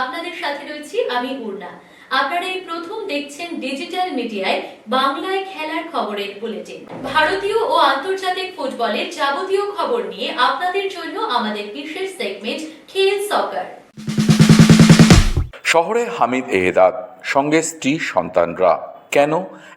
আপনাদের সাথে রয়েছি আমি উর্না আপনারা এই প্রথম দেখছেন ডিজিটাল মিডিয়ায় বাংলায় খেলার খবরের বুলেটিন। ভারতীয় ও আন্তর্জাতিক ফুটবলের যাবতীয় খবর নিয়ে আপনাদের জন্য আমাদের বিশেষ সেগমেন্ট খেল সকার শহরে হামিদ এহেদাদ, সঙ্গে স্ত্রী সন্তানরা। কেন?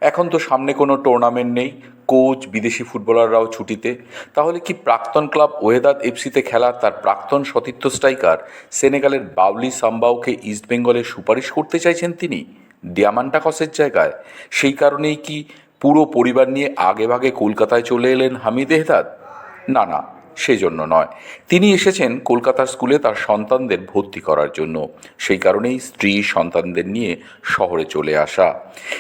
এখন তো সামনে কোনো টুর্নামেন্ট নেই। কোচ, বিদেশি ফুটবলাররাও ছুটিতে। তাহলে কি প্রাক্তন ক্লাব ওয়েদাদ এফসিতে খেলা তার প্রাক্তন সতীর্থ স্ট্রাইকার সেনেগালের বাউলি সাম্বাওকে ইস্টবেঙ্গলে সুপারিশ করতে চাইছেন তিনি? ডিয়ামান্টাকসের জায়গায়। সেই কারণেই কি পুরো পরিবার নিয়ে আগেভাগে কলকাতায় চলে এলেন হামিদ এহদাদ না না। সেজন্য নয়। তিনি এসেছেন কলকাতার স্কুলে তার সন্তানদের ভর্তি করার জন্য। সেই কারণেই স্ত্রী সন্তানদের নিয়ে শহরে চলে আসা।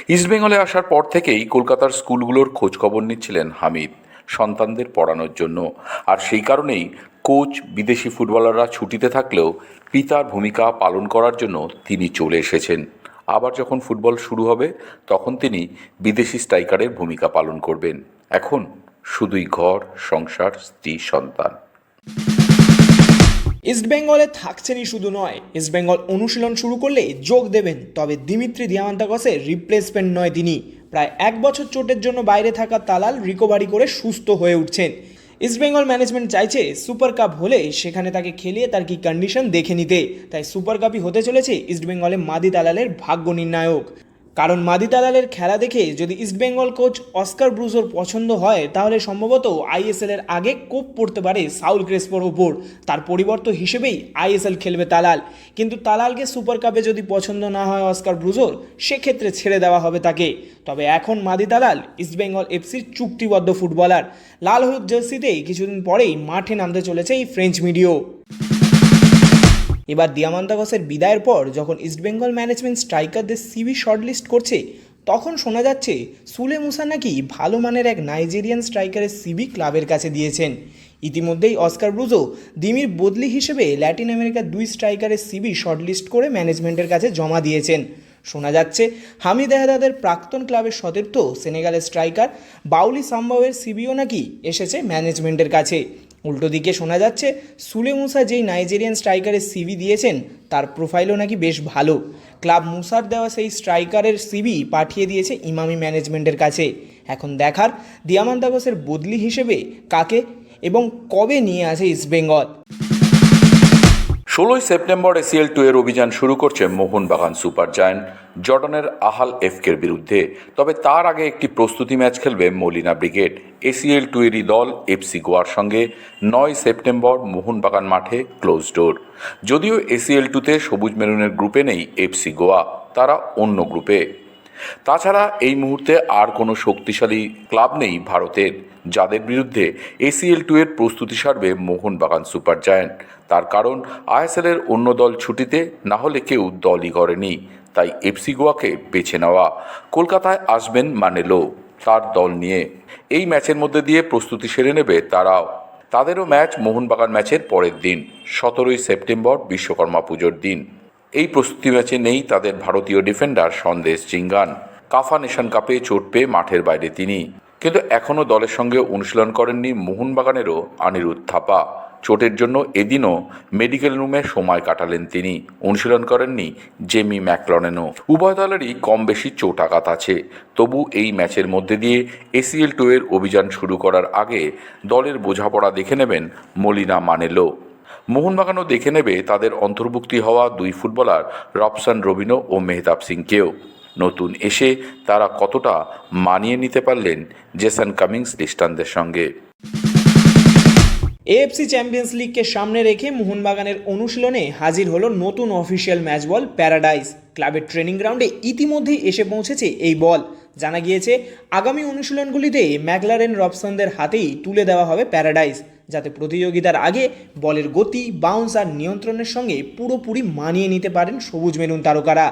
ইস্টবেঙ্গলে আসার পর থেকেই কলকাতার স্কুলগুলোর খোঁজখবর নিচ্ছিলেন হামিদ, সন্তানদের পড়ানোর জন্য। আর সেই কারণেই কোচ, বিদেশি ফুটবলাররা ছুটিতে থাকলেও পিতার ভূমিকা পালন করার জন্য তিনি চলে এসেছেন। আবার যখন ফুটবল শুরু হবে, তখন তিনি বিদেশি স্ট্রাইকারের ভূমিকা পালন করবেন। এখন শুধুই ঘর, সংসার, স্ত্রী, সন্তান। ইস্টবেঙ্গলে থাকছেনই শুধু নয় ইস্টবেঙ্গল অনুশীলন শুরু করলে যোগ দেবেন, তবে দিমিত্রি দিয়ামান্তাকসের রিপ্লেসমেন্ট নয় তিনি। প্রায় এক বছর চোটের জন্য বাইরে থাকা তালাল রিকভারি করে সুস্থ হয়ে উঠছেন। ইস্টবেঙ্গল ম্যানেজমেন্ট চাইছে সুপার কাপ হলে সেখানে তাকে খেলিয়ে তার কি কন্ডিশন দেখে নিতে। তাই সুপার কাপই হতে চলেছে ইস্টবেঙ্গলে মাদি তালালের ভাগ্য নির্ণায়ক। কারণ মাদি তালালের খেলা দেখে যদি ইস্টবেঙ্গল কোচ অস্কার ব্রুজোর পছন্দ হয়, তাহলে সম্ভবত আইএসএল এর আগে কোপ পড়তে পারে সাউল ক্রেসপোর ওপর। তার পরিবর্তন হিসেবেই আইএসএল খেলবে তালাল। কিন্তু তালালকে সুপার কাপে যদি পছন্দ না হয় অস্কার ব্রুজোর সেক্ষেত্রে ছেড়ে দেওয়া হবে তাকে। তবে এখন মাদি তালাল ইস্টবেঙ্গল এফসির চুক্তিবদ্ধ ফুটবলার। লাল হলুদ জার্সিতেই কিছুদিন পরেই মাঠে নামতে চলেছে এই ফ্রেঞ্চ মিডিও এবার দিয়ামান্তাগসের বিদায়ের পর যখন ইস্টবেঙ্গল ম্যানেজমেন্ট স্ট্রাইকারদের সিবি শর্টলিস্ট করছে, তখন শোনা যাচ্ছে সুলে মুসা নাকি ভালো মানের এক নাইজেরিয়ান স্ট্রাইকারের সিবি ক্লাবের কাছে দিয়েছেন। ইতিমধ্যেই অস্কার ব্রুজো দিমির বদলি হিসেবে ল্যাটিন আমেরিকার দুই স্ট্রাইকারের সিবি শর্টলিস্ট করে ম্যানেজমেন্টের কাছে জমা দিয়েছেন। শোনা যাচ্ছে হামিদ এহদাদের প্রাক্তন ক্লাবের সতীর্থ সেনেগালের স্ট্রাইকার বাউলি সাম্বাওয়ের সিবিও নাকি এসেছে ম্যানেজমেন্টের কাছে। উল্টো দিকে শোনা যাচ্ছে, সুলে মুসা যেই নাইজেরিয়ান স্ট্রাইকারের সিবি দিয়েছেন, তার প্রোফাইলও নাকি বেশ ভালো। ক্লাব মুসার দেওয়া সেই স্ট্রাইকারের সিবি পাঠিয়ে দিয়েছে ইমামি ম্যানেজমেন্টের কাছে। এখন দেখার দিয়ামান দিয়ামান্তাগসের বদলি হিসেবে কাকে এবং কবে নিয়ে আসে ইস্টবেঙ্গল ষোলোই সেপ্টেম্বর এসিএল টু এর অভিযান শুরু করছে মোহনবাগান সুপার জায়ান্ট, জর্ডনের আহাল এফকের বিরুদ্ধে। তবে তার আগে একটি প্রস্তুতি ম্যাচ খেলবে মলিনা ব্রিগেড। এসিএল টু এরই দল এফসি গোয়ার সঙ্গে নয় সেপ্টেম্বর মোহনবাগান মাঠে ক্লোজ ডোর যদিও এসিএল টুতে সবুজ মেরুনের গ্রুপে নেই এফসি গোয়া, তারা অন্য গ্রুপে। তাছাড়া এই মুহূর্তে আর কোনো শক্তিশালী ক্লাব নেই ভারতের, যাদের বিরুদ্ধে এসিএল টু এর প্রস্তুতি সারবে মোহনবাগান সুপার জায়ান্ট। তার কারণ আইএসএল এর অন্য দল ছুটিতে না হলে কেউ দলই করেনি তাই এফসি গোয়াকে বেছে নেওয়া। কলকাতায় আসবেন মানেলো। তার দল নিয়ে। এই ম্যাচের মধ্যে দিয়ে প্রস্তুতি সেরে নেবে তারাও। তাদেরও ম্যাচ মোহনবাগান ম্যাচের পরের দিন, সতেরোই সেপ্টেম্বর বিশ্বকর্মা পুজোর দিন। এই প্রস্তুতি ম্যাচে নেই তাদের ভারতীয় ডিফেন্ডার সন্দেশ চিঙ্গান। কাফা নেশন কাপে চোট পেয়ে মাঠের বাইরে তিনি। কিন্তু এখনও দলের সঙ্গে অনুশীলন করেননি মোহনবাগানেরও আনিরুদ্ধ থাপা। চোটের জন্য এদিনও মেডিকেল রুমে সময় কাটালেন তিনি। অনুশীলন করেননি জেমি ম্যাকলনেনও। উভয় দলেরই কম বেশি চোট আঘাত আছে। তবু এই ম্যাচের মধ্যে দিয়ে এসিএল টু এর অভিযান শুরু করার আগে দলের বোঝাপড়া দেখে নেবেন মলিনা মানেলো। মোহনবাগানও দেখে নেবে তাদের অন্তর্ভুক্তি হওয়া দুই ফুটবলার রবসান রবিনো ও মেহতাব সিংকেও। নতুন এসে তারা কতটা মানিয়ে নিতে পারলেন জেসন কামিংস লিস্টানদের সঙ্গে। এএফসি চ্যাম্পিয়ন্স লিগকে সামনে রেখে মোহনবাগানের অনুশীলনে হাজির হলো নতুন অফিসিয়াল ম্যাচ বল প্যারাডাইস ক্লাবের ট্রেনিং গ্রাউন্ডে ইতিমধ্যেই এসে পৌঁছেছে এই বল জানা গিয়েছে, আগামী অনুশীলনগুলিতে ম্যাকলারেন রবসনদের হাতেই তুলে দেওয়া হবে প্যারাডাইস যাতে প্রতিযোগিতার আগে বলের গতি বাউন্স আর নিয়ন্ত্রণের সঙ্গে পুরোপুরি মানিয়ে নিতে পারেন সবুজ মেরুন তারকারা।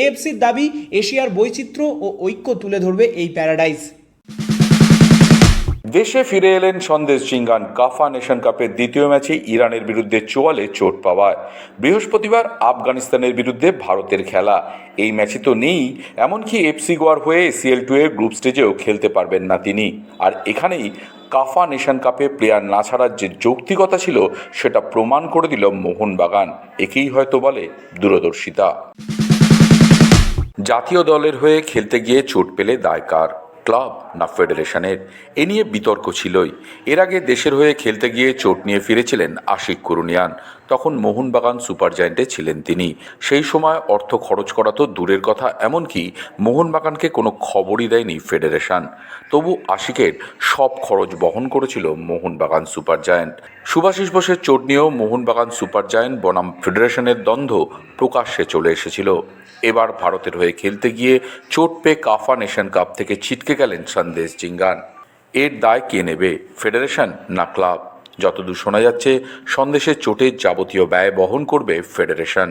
এএফসির দাবি, এশিয়ার বৈচিত্র্য ও ঐক্য তুলে ধরবে এই প্যারাডাইস দেশে ফিরে এলেন সন্দেশ জিঙ্গান, কাফা নেশন কাপের দ্বিতীয় ম্যাচে ইরানের বিরুদ্ধে চোয়ালে চোট পাওয়ায়। বৃহস্পতিবার আফগানিস্তানের বিরুদ্ধে ভারতের খেলা। এই ম্যাচে তো নেই, এমনকি এফসি গোয়ার হয়ে এসিএল টু এর গ্রুপ স্টেজেও খেলতে পারবেন না তিনি। আর এখানেই কাফা নেশন কাপে প্লেয়ার না ছাড়ার যে যৌক্তিকতা ছিল, সেটা প্রমাণ করে দিল মোহনবাগান। একেই হয়তো বলে দূরদর্শিতা। জাতীয় দলের হয়ে খেলতে গিয়ে চোট পেলে দায় কার ক্লাব, না ফেডারেশনের? এ নিয়ে বিতর্ক ছিলই। এর আগে দেশের হয়ে খেলতে গিয়ে চোট নিয়ে ফিরেছিলেন আশিক কুরুনিয়ান। তখন মোহনবাগান সুপার জায়েন্টে ছিলেন তিনি। সেই সময় অর্থ খরচ করা তো দূরের কথা, এমনকি মোহনবাগানকে কোনো খবরই দেয়নি ফেডারেশন। তবু আশিকের সব খরচ বহন করেছিল মোহনবাগান সুপার জায়েন্ট। সুভাষিস বোসের চোট নিয়েও মোহনবাগান সুপার জায়েন্ট বনাম ফেডারেশনের দ্বন্দ্ব প্রকাশ্যে চলে এসেছিল। এবার ভারতের হয়ে খেলতে গিয়ে চোট পেয়ে কাফা নেশন কাপ থেকে ছিটকে গেলেন সন্দেশ জিঙ্গান। এর দায় কে নেবে? ফেডারেশন না ক্লাব? যতদূর শোনা যাচ্ছে, সন্দেশের চোটের যাবতীয় ব্যয় বহন করবে ফেডারেশন।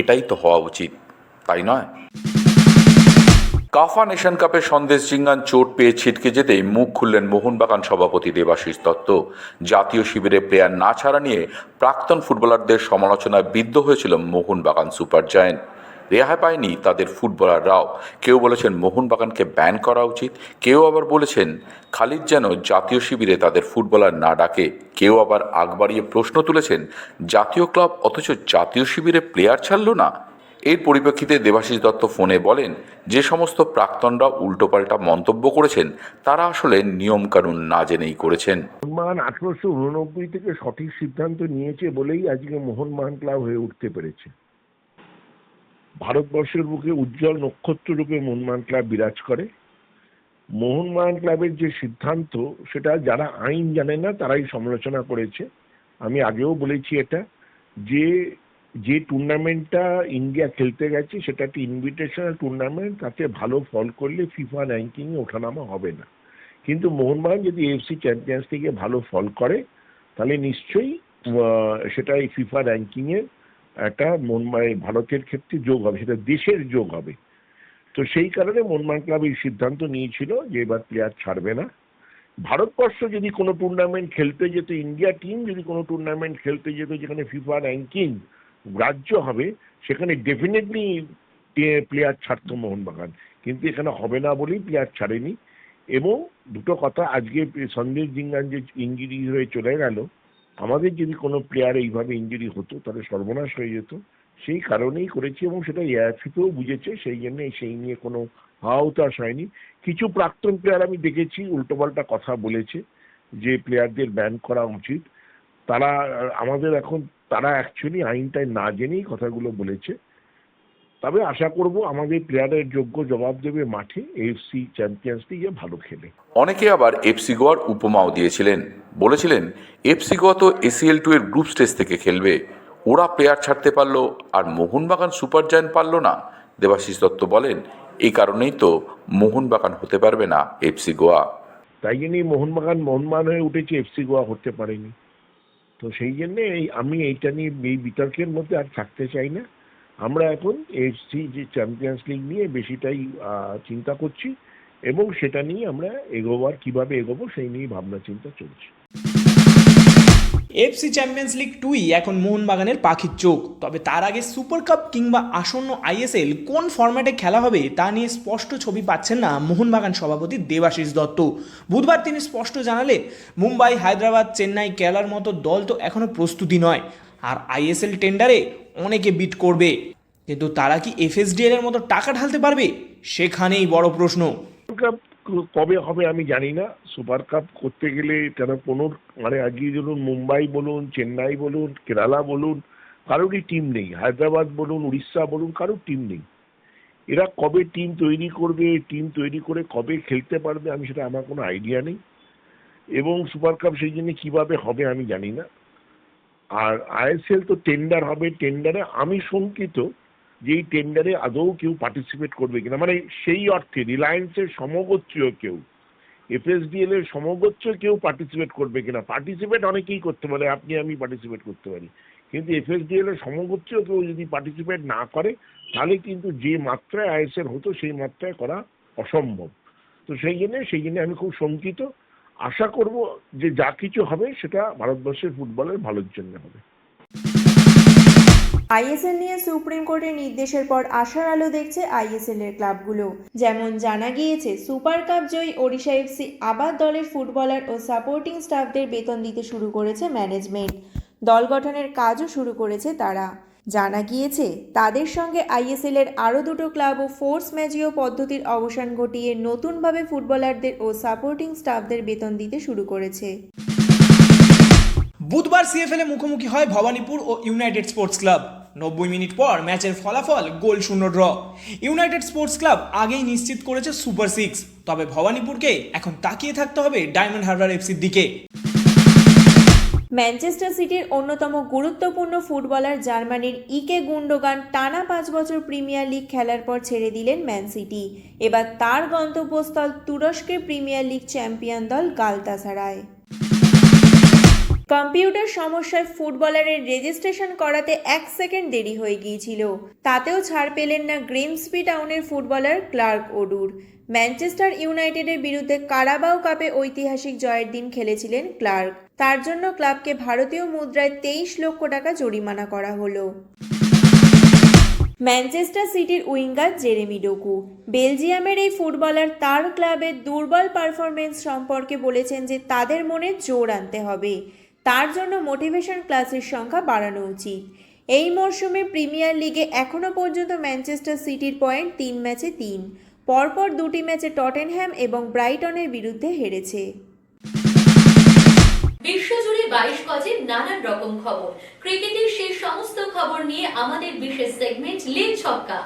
এটাই তো হওয়া উচিত। তাই নয়। কাফা নেশন কাপে সন্দেশ জিঙ্গান চোট পেয়ে ছিটকে যেতেই মুখ খুললেন মোহনবাগান সভাপতি দেবাশিস দত্ত। জাতীয় শিবিরে প্লেয়ার না ছাড়া নিয়ে প্রাক্তন ফুটবলারদের সমালোচনায় বিদ্ধ হয়েছিল মোহনবাগান সুপার জায়েন্ট। রেহাই পায়নি তাদের ফুটবলাররাও। কেউ বলেছেন মোহনবাগানকে ব্যান করা উচিত, কেউ আবার বলেছেন খালিদ যেন জাতীয় শিবিরে তাদের ফুটবলার না ডাকে। কেউ আবার আগ বাড়িয়ে প্রশ্ন তুলেছেন, জাতীয় ক্লাব অথচ জাতীয় শিবিরে প্লেয়ার ছাড়ল না? এর পরিপ্রেক্ষিতে দেবাশিস দত্ত ফোনে বলেন, যে সমস্ত প্রাক্তনরা উল্টোপাল্টা মন্তব্য করেছেন, তারা আসলে নিয়মকানুন না জেনেই করেছেন। মোহনবাগান আঠারোশো উননব্বই থেকে সঠিক সিদ্ধান্ত নিয়েছে বলেই আজকে মোহনবাগান ক্লাব হয়ে উঠতে পেরেছে। ভারতবর্ষের বুকে উজ্জ্বল নক্ষত্র রূপে মোহনমান ক্লাব বিরাজ করে। মোহনমান ক্লাবের যে সিদ্ধান্ত, সেটা যারা আইন জানে না, তারাই সমালোচনা করেছে। আমি আগেও বলেছি এটা, যে যে টুর্নামেন্টটা ইন্ডিয়া খেলতে গেছে, সেটা একটা ইনভিটেশনাল টুর্নামেন্ট তাতে ভালো ফল করলে ফিফা র্যাঙ্কিংয়ে ওঠানামা হবে না। কিন্তু মোহনবাগান যদি এফসি চ্যাম্পিয়ন্স লিগে ভালো ফল করে, তাহলে নিশ্চয়ই সেটা এই ফিফা র্যাঙ্কিংয়ে একটা মনমায় ভারতের ক্ষেত্রে যোগ হবে, সেটা দেশের যোগ হবে। তো সেই কারণে মনমান ক্লাব এই সিদ্ধান্ত নিয়েছিল যে এবার প্লেয়ার ছাড়বে না। ভারতবর্ষ যদি কোনো টুর্নামেন্ট খেলতে যেত, ইন্ডিয়া টিম যদি কোনো টুর্নামেন্ট খেলতে যেত, যেখানে ফিফা র্যাঙ্কিং গ্রাহ্য হবে, সেখানে ডেফিনেটলি প্লেয়ার ছাড়তো মোহনবাগান। কিন্তু এখানে হবে না বলেই প্লেয়ার ছাড়েনি। এবং দুটো কথা, আজকে সন্দেশ জিঙ্গান যে ইঞ্জুরি হয়ে চলে গেল। আমাদের যদি কোনো প্লেয়ার এইভাবে ইঞ্জুরি হতো, তাহলে সর্বনাশ হয়ে যেত। সেই কারণেই করেছি এবং সেটা এয়ারফিতেও বুঝেছে, সেই জন্য সেই নিয়ে কোনো হাওতাশ হয়নি। কিছু প্রাক্তন প্লেয়ার আমি দেখেছি উল্টোপাল্টা কথা বলেছে, যে প্লেয়ারদের ব্যান করা উচিত। তারা, আমাদের এখন, তারা অ্যাকচুয়ালি আইনটাই না জেনেই কথাগুলো বলেছে। তবে আশা করব আমাদের প্লেয়ারের যোগ্য জবাব দেবে মাঠে এফসি চ্যাম্পিয়ন্স লিগে ভালো খেলে। অনেকে আবার এফসি গোয়ার উপমাও দিয়েছিলেন। বলেছিলেন এফসি গোয়া তো এসিএল টু এর গ্রুপ স্টেজ থেকে খেলবে। ওরা প্লেয়ার ছাড়তে পারল আর মোহনবাগান সুপার জায়ান্ট পারল না। দেবাশিস দত্ত বলেন এই কারণেই তো মোহনবাগান হতে পারবে না এফসি গোয়া। তাই জন্যই মোহনবাগান মোহনবাগান হয়ে উঠেছে এফসি গোয়া হতে পারেনি। তো সেই জন্যে এই আমি এইটা নিয়ে এই বিতর্কের মধ্যে আর থাকতে চাই না। আমরা এখন এফসি যে চ্যাম্পিয়ন্স লিগ নিয়ে বেশিটাই চিন্তা করছি এবং সেটা নিয়ে আমরা এগোবার কীভাবে এগোবো সেই নিয়ে ভাবনা চিন্তা চলছে। এফসি চ্যাম্পিয়ন্স লিগ টুই এখন মোহনবাগানের পাখির চোখ। তবে তার আগে সুপার কাপ কিংবা আসন্ন আইএসএল কোন ফরম্যাটে খেলা হবে তা নিয়ে স্পষ্ট ছবি পাচ্ছেন না মোহনবাগান সভাপতি দেবাশিস দত্ত। বুধবার তিনি স্পষ্ট জানালেন, মুম্বাই, হায়দ্রাবাদ, চেন্নাই, কেরালার মতো দল তো এখনও প্রস্তুতি নয়। আর আইএসএল টেন্ডারে অনেকে বিট করবে। কিন্তু তারা কি এফএসডিএল এর মতো টাকা ঢালতে পারবে? সেখানেই বড় প্রশ্ন। কবে হবে আমি জানি না। সুপার কাপ করতে গেলে কেন কোনো মানে আজকে ধরুন মুম্বাই বলুন, চেন্নাই বলুন, কেরালা বলুন কারোরই টিম নেই। হায়দ্রাবাদ বলুন, উড়িষ্যা বলুন, কারোর টিম নেই। এরা কবে টিম তৈরি করবে টিম তৈরি করে কবে খেলতে পারবে, আমি সেটা আমার কোনো আইডিয়া নেই। এবং সুপার কাপ সেই জন্য কীভাবে হবে আমি জানি না। আর আইএসএল তো টেন্ডার হবে। টেন্ডারে আমি শঙ্কিত যে এই টেন্ডারে আদৌ কেউ পার্টিসিপেট করবে কিনা? মানে সেই অর্থে রিলায়েন্সের সমগোত্রীয় কেউ এফএসডিএল এর সমগোত্র কেউ পার্টিসিপেট করবে কিনা? পার্টিসিপেট অনেকেই করতে পারে, আপনি আমি পার্টিসিপেট করতে পারি। কিন্তু এফএসডিএল এর সমগোত্রীয় কেউ যদি পার্টিসিপেট না করে, তাহলে কিন্তু যে মাত্রায় আইএসএল হতো, সেই মাত্রায় করা অসম্ভব। তো সেই জন্য সেই জন্য আমি খুব শঙ্কিত। আশা করব যে যা কিছু হবে, সেটা ভারতবর্ষের ফুটবলের ভালোর জন্য হবে। আইএসএল নিয়ে সুপ্রিম কোর্টের নির্দেশের পর আশার আলো দেখছে আইএসএল এর ক্লাবগুলো। যেমন জানা গিয়েছে, সুপার কাপ জয়ী ওড়িশা এফসি আবার দলের ফুটবলার ও সাপোর্টিং স্টাফদের বেতন দিতে শুরু করেছে ম্যানেজমেন্ট। দল গঠনের কাজও শুরু করেছে তারা। জানা গিয়েছে, তাদের সঙ্গে আইএসএল এর আরও দুটো ক্লাব ও ফোর্স ম্যাজিও পদ্ধতির অবসান ঘটিয়ে নতুনভাবে ফুটবলারদের ও সাপোর্টিং স্টাফদের বেতন দিতে শুরু করেছে। বুধবার সিএফএল মুখোমুখি হয় ভবানীপুর ও ইউনাইটেড স্পোর্টস ক্লাব। নব্বই মিনিট পর ম্যাচের ফলাফল গোল শূন্য ড্র। ইউনাইটেড স্পোর্টস ক্লাব আগেই নিশ্চিত করেছে সুপার সিক্স, তবে ভবানীপুরকে এখন তাকিয়ে থাকতে হবে ডায়মন্ড হারবার এফসির দিকে। ম্যানচেস্টার সিটির অন্যতম গুরুত্বপূর্ণ ফুটবলার জার্মানির ইকে গুন্ডোগান টানা পাঁচ বছর প্রিমিয়ার লিগ খেলার পর ছেড়ে দিলেন ম্যান সিটি। এবার তার গন্তব্যস্থল তুরস্কের প্রিমিয়ার লিগ চ্যাম্পিয়ন দল গালতাসারায়। কম্পিউটার সমস্যায় ফুটবলারের রেজিস্ট্রেশন করাতে এক সেকেন্ড দেরি হয়ে গিয়েছিল। তাতেও ছাড় পেলেন না গ্রিমসপি টাউনের ফুটবলার ক্লার্ক ওডুর। ম্যানচেস্টার ইউনাইটেডের বিরুদ্ধে কারাবাও কাপে ঐতিহাসিক জয়ের দিন খেলেছিলেন ক্লার্ক। তার জন্য ক্লাবকে ভারতীয় মুদ্রায় তেইশ লক্ষ টাকা জরিমানা করা হলো। ম্যানচেস্টার সিটির উইঙ্গার জেরেমি ডোকু। বেলজিয়ামের এই ফুটবলার তার ক্লাবের দুর্বল পারফরমেন্স সম্পর্কে বলেছেন যে তাদের মনে জোর আনতে হবে। তার জন্য মোটিভেশন ক্লাসের সংখ্যা বাড়ানো উচিত। এই মরশুমে প্রিমিয়ার লিগে এখনও পর্যন্ত ম্যানচেস্টার সিটির পয়েন্ট তিন ম্যাচে তিন। পরপর দুটি ম্যাচে টটেনহ্যাম এবং ব্রাইটনের বিরুদ্ধে হেরেছে। বিশ্বজুড়ে বাইশ গজের নানান রকম খবর। ক্রিকেটের সেই সমস্ত খবর নিয়ে আমাদের বিশেষ সেগমেন্ট লিগ ছক্কা।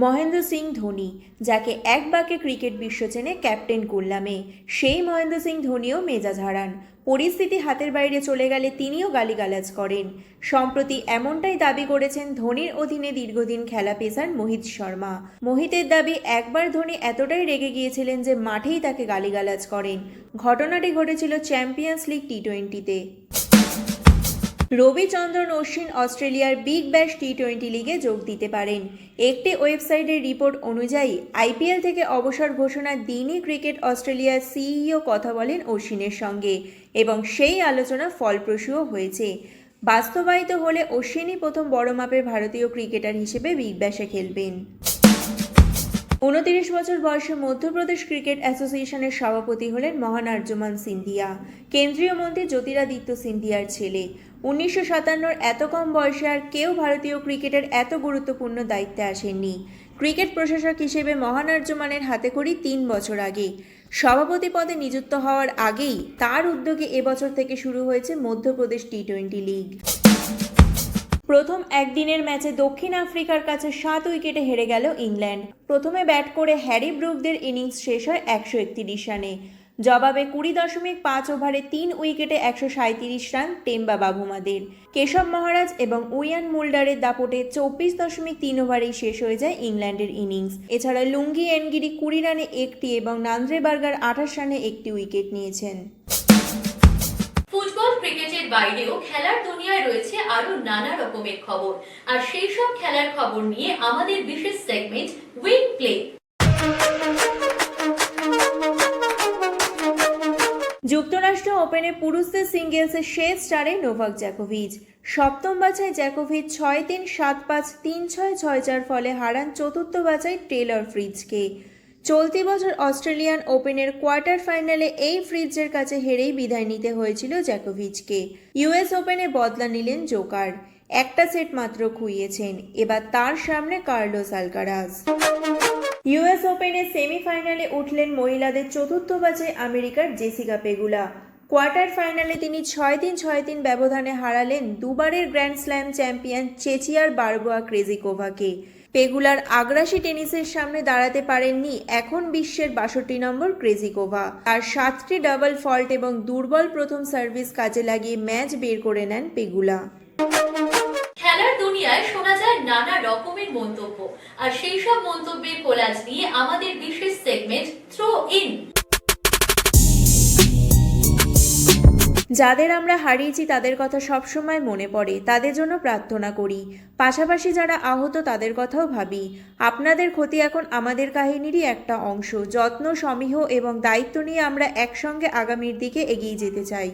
মহেন্দ্র সিং ধোনি, যাকে এক বাকে ক্রিকেট বিশ্ব চেনে ক্যাপ্টেন করলামে সেই মহেন্দ্র সিং ধোনিও মেজাজ হারান। পরিস্থিতি হাতের বাইরে চলে গেলে তিনিও গালিগালাজ করেন। সম্প্রতি এমনটাই দাবি করেছেন ধোনির অধীনে দীর্ঘদিন খেলা পেসার মোহিত শর্মা। মোহিতের দাবি, একবার ধোনি এতটাই রেগে গিয়েছিলেন যে মাঠেই তাকে গালিগালাজ করেন। ঘটনাটি ঘটেছিল চ্যাম্পিয়ন্স লিগ টি টোয়েন্টিতে রবিচন্দ্রন অশ্বিন অস্ট্রেলিয়ার বিগ ব্যাশ টি টোয়েন্টি লিগে যোগ দিতে পারেন। একটি ওয়েবসাইটের রিপোর্ট অনুযায়ী, আইপিএল থেকে অবসর ঘোষণার দিনই ক্রিকেট অস্ট্রেলিয়ার সিইও কথা বলেন অশ্বিনের সঙ্গে এবং সেই আলোচনা ফলপ্রসূও হয়েছে। বাস্তবায়িত হলে অশ্বিনই প্রথম বড় মাপের ভারতীয় ক্রিকেটার হিসেবে বিগ ব্যাশে খেলবেন। উনতিরিশ বছর বয়সে মধ্যপ্রদেশ ক্রিকেট অ্যাসোসিয়েশনের সভাপতি হলেন মহান আর্যমান সিন্ধিয়া। কেন্দ্রীয় মন্ত্রী জ্যোতিরাদিত্য সিন্ধিয়ার ছেলে। উনিশশো সাতান্নর এত কম বয়সে আর কেউ ভারতীয় ক্রিকেটের এত গুরুত্বপূর্ণ দায়িত্বে আসেননি। ক্রিকেট প্রশাসক হিসেবে মহান আর্যমানের হাতে করি তিন বছর আগে। সভাপতি পদে নিযুক্ত হওয়ার আগেই তার উদ্যোগে এবছর থেকে শুরু হয়েছে মধ্যপ্রদেশ টি টোয়েন্টি লিগ। প্রথম একদিনের ম্যাচে দক্ষিণ আফ্রিকার কাছে সাত উইকেটে হেরে গেল ইংল্যান্ড। প্রথমে ব্যাট করে হ্যারি ব্রুকদের ইনিংস শেষ হয় একশো একত্রিশ রানে। জবাবে কুড়ি দশমিক পাঁচ ওভারে তিন উইকেটে একশো সাঁত্রিশ রান টেম্বা বাবুমাদের। কেশব মহারাজ এবং উইয়ান মুল্ডারের দাপটে চব্বিশ দশমিক তিন ওভারেই শেষ হয়ে যায় ইংল্যান্ডের ইনিংস। এছাড়া লুঙ্গি, এনগিরি কুড়ি রানে একটি এবং নান্দ্রে বার্গার আঠাশ রানে একটি উইকেট নিয়েছেন। ফুটবল ক্রিকেটের বাইরেও খেলার দুনিয়ায় রয়েছে আরও নানা রকমের খবর। আর সেই সব খেলার খবর নিয়ে আমাদের বিশেষ সেগমেন্ট উইন প্লে যুক্তরাষ্ট্র ওপেনে পুরুষদের সিঙ্গেলসে শেষ স্টারে নোভাক জ্যাকোভিচ। সপ্তম বাছাই জ্যাকোভিচ ছয় তিন সাত পাঁচ তিন ছয় ছয় চার ফলে হারান চতুর্থ বাছাই টেলর ফ্রিজকে। চলতি বছর অস্ট্রেলিয়ান ওপেনের কোয়ার্টার ফাইনালে এই ফ্রিজের কাছে হেরেই বিদায় নিতে হয়েছিল জ্যাকোভিচকে। ইউএস ওপেনে বদলা নিলেন জোকার। একটা সেট মাত্র খুইয়েছেন। এবার তার সামনে কার্লোস আলকারাজ ইউএস ওপেনের সেমিফাইনালে উঠলেন মহিলাদের চতুর্থ বাজে আমেরিকার জেসিকা পেগুলা। কোয়ার্টার ফাইনালে তিনি ছয় তিন ছয় তিন ব্যবধানে হারালেন দুবারের গ্র্যান্ড স্ল্যাম চ্যাম্পিয়ন চেচিয়ার বারবোয়া ক্রেজিকোভাকে। পেগুলার আগ্রাসী টেনিসের সামনে দাঁড়াতে পারেননি এখন বিশ্বের বাষট্টি নম্বর ক্রেজিকোভা। আর সাতটি ডাবল ফল্ট এবং দুর্বল প্রথম সার্ভিস কাজে লাগিয়ে ম্যাচ বের করে নেন পেগুলা। খেলার দুনিয়ায় শোনা যায় নানা রকমের মন্তব্য। আর সেই সব মন্তব্যের কোলাজ নিয়ে আমাদের বিশেষ সেগমেন্ট থ্রো ইন যাদের আমরা হারিয়েছি তাদের কথা সবসময় মনে পড়ে, তাদের জন্য প্রার্থনা করি। পাশাপাশি যারা আহত তাদের কথাও ভাবি। আপনাদের ক্ষতি এখন আমাদের কাহিনীরই একটা অংশ। যত্ন, সমীহ এবং দায়িত্ব নিয়ে আমরা একসঙ্গে আগামীর দিকে এগিয়ে যেতে চাই।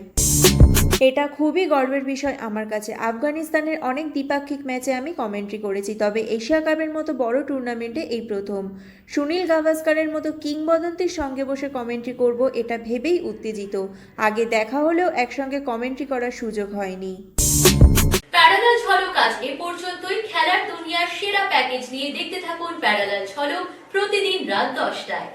এটা খুবই গর্বের বিষয় আমার কাছে। আফগানিস্তানের অনেক দ্বিপাক্ষিক ম্যাচে আমি কমেন্ট্রি করেছি, তবে এশিয়া কাপের মতো বড় টুর্নামেন্টে এই প্রথম। সুনীল গাভাস্কারের মতো কিংবদন্তির সঙ্গে বসে কমেন্ট্রি করব, এটা ভেবেই উত্তেজিত। আগে দেখা হলেও একসঙ্গে কমেন্ট্রি করার সুযোগ হয়নি। প্যারালাল ঝলক আজ এ পর্যন্তই। খেলার দুনিয়ার সেরা প্যাকেজ নিয়ে দেখতে থাকুন প্যারালাল ঝলক প্রতিদিন রাত দশটায়।